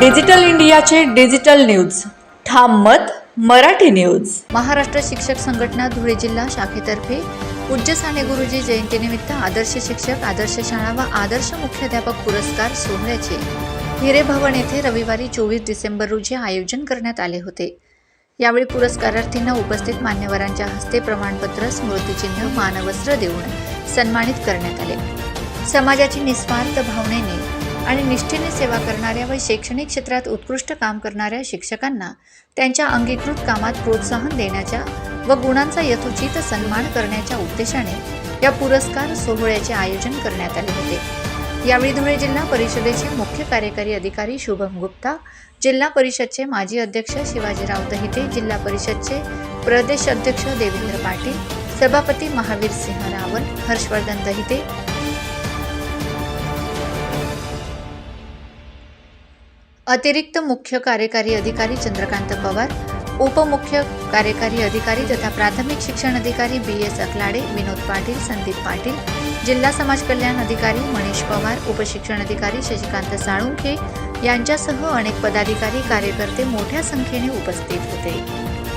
Digital इंडियाचे digital news. ठाम मत मराठी न्यूज. महाराष्ट्र शिक्षक संघटना धुळे जिल्हा शाखेतर्फे पूज्य साने गुरुजी जयंतीनिमित्त आदर्श शिक्षक आदर्श शाळा व आदर्श मुख्याध्यापक पुरस्कार सोहळ्याचे हिरे भवन येथे रविवारी चोवीस डिसेंबर रोजी आयोजन करण्यात आले होते. यावेळी पुरस्कारार्थींना उपस्थित मान्यवरांच्या हस्ते प्रमाणपत्र स्मृतिचिन्ह मानवस्त्र देऊन सन्मानित करण्यात आले. समाजाची निस्वार्थ भावनेने आणि निष्ठेने सेवा करणाऱ्या व शैक्षणिक क्षेत्रात उत्कृष्ट काम करणाऱ्या शिक्षकांना त्यांच्या अंगीकृत कामात प्रोत्साहन देण्याच्या व गुणांचा यथोचित सन्मान करण्याच्या उद्देशाने या पुरस्कार सोहळ्याचे आयोजन करण्यात आले होते. यावेळी धुळे जिल्हा परिषदेचे मुख्य कार्यकारी अधिकारी शुभम गुप्ता जिल्हा परिषदचे माजी अध्यक्ष शिवाजीराव दहिते जिल्हा परिषदचे प्रदेश अध्यक्ष देवेंद्र पाटील सभापती महावीर सिंह रावल हर्षवर्धन दहिते अतिरिक्त मुख्य कार्यकारी अधिकारी चंद्रकांत पवार उपमुख्य कार्यकारी अधिकारी तथा प्राथमिक शिक्षण अधिकारी बी एस अकलाडे विनोद पाटील संदीप पाटील जिल्हा समाज कल्याण अधिकारी मनीष पवार उपशिक्षण अधिकारी शशिकांत साळुंखे यांच्यासह अनेक पदाधिकारी कार्यकर्ते मोठ्या संख्येने उपस्थित होते.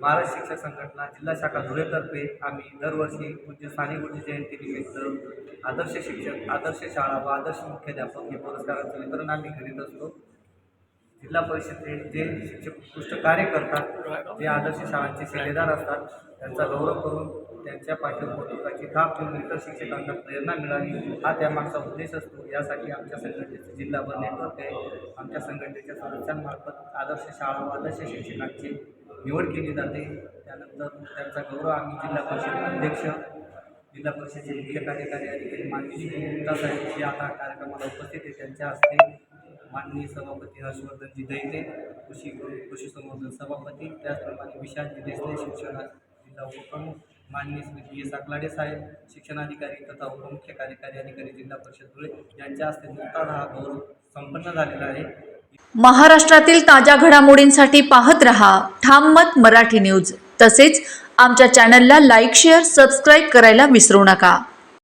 महाराष्ट्र शिक्षक संघटना जिल्हा शाखा धुळेतर्फे आम्ही दरवर्षी पूज्य साने गुरुजी जयंतीनिमित्त आदर्श शिक्षक आदर्श शाळा व आदर्श मुख्याध्यापक हे पुरस्कारांचं वितरण आम्ही करीत असतो. जिल्हा परिषदेत जे शिक्षक उत्कृष्ट कार्य करतात जे आदर्श शाळांचे शिलेदार असतात त्यांचा गौरव करून त्यांच्या पाठ्यपुस्तकाची थाप देऊन इतर शिक्षकांना प्रेरणा मिळावी हा त्यामागचा उद्देश असतो. यासाठी आमच्या संघटनेचे जिल्हाभर नेटवर्क आहे. आमच्या संघटनेच्या सदस्यांमार्फत आदर्श शाळा व आदर्श शिक्षकांची निवड केली जाते. त्यानंतर त्यांचा गौरव आम्ही जिल्हा परिषद अध्यक्ष जिल्हा परिषदेचे मुख्य कार्यकारी अधिकारी माननीय गुप्ता साहेब जे आता कार्यक्रमाला उपस्थित आहे त्यांच्या हस्ते माननीय सभापती हर्षवर्धनजी दैते कृषी कृषी संवर्धन सभापती त्याचप्रमाणे विशालजी देसले शिक्षण जिल्हा उपप्रमुख माननीय श्री पी एस आकलाडे साहेब शिक्षणाधिकारी तथा उपमुख्य कार्यकारी अधिकारी जिल्हा परिषद धुळे यांच्या हस्ते नुकताच हा गौरव संपन्न झालेला आहे. महाराष्ट्रातील ताज्या घडामोडींसाठी पाहत रहा ठाम मत मराठी न्यूज. तसेच आमच्या चॅनलला लाईक शेअर सबस्क्राईब करायला विसरू नका.